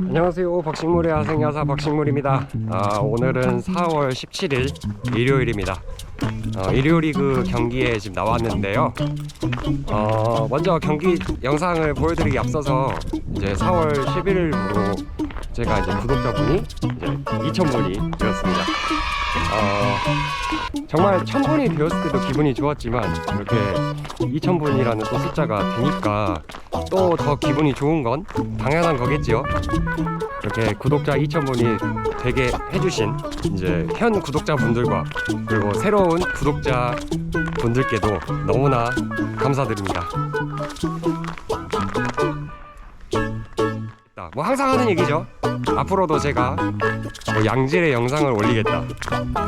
안녕하세요. 박식물의 야생야사 박식물입니다. 아, 오늘은 4월 17일 일요일입니다. 어, 일요리그 경기에 지금 나왔는데요. 어, 먼저 경기 영상을 보여드리기 앞서서 이제 4월 11일부로 제가 이제 구독자분이 이제 2,000분이 되었습니다 어, 정말 1,000분이 되었을 때도 기분이 좋았지만 이렇게 2,000분이라는 또 숫자가 되니까 또 더 기분이 좋은 건 당연한 거겠지요. 이렇게 구독자 2,000분이 되게 해주신 이제 현 구독자분들과 그리고 새로운 구독자 분들께도 너무나 감사드립니다. 뭐 항상 하는 얘기죠. 앞으로도 제가 뭐 양질의 영상을 올리겠다.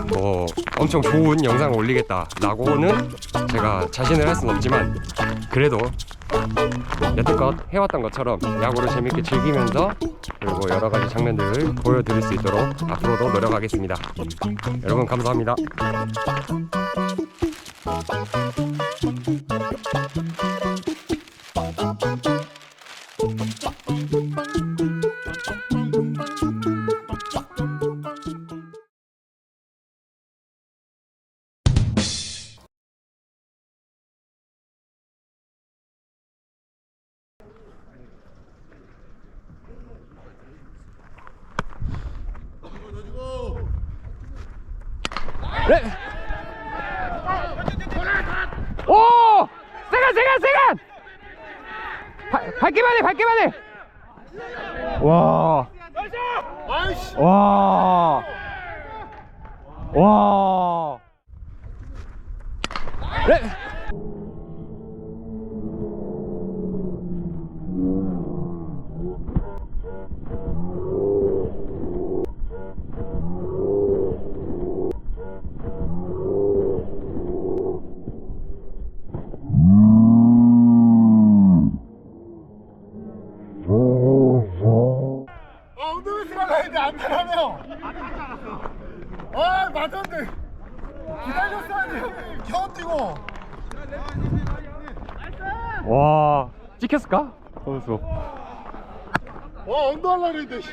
뭐 엄청 좋은 영상을 올리겠다 라고는 제가 자신을 할 수는 없지만 그래도 여태껏 해왔던 것처럼 야구를 재밌게 즐기면서 그리고 여러 가지 장면들을 보여드릴 수 있도록 앞으로도 노력하겠습니다. 여러분 감사합니다. 네. 오! 세간 세간 세간! 발, 밟기만 해 밟기만 해! 와. 와. 와. 네. 안 타라며 아 맞았는데 기다렸어야지 형이 겨우 뛰고 와. 찍혔을까? 선수. 와 했는데 씨.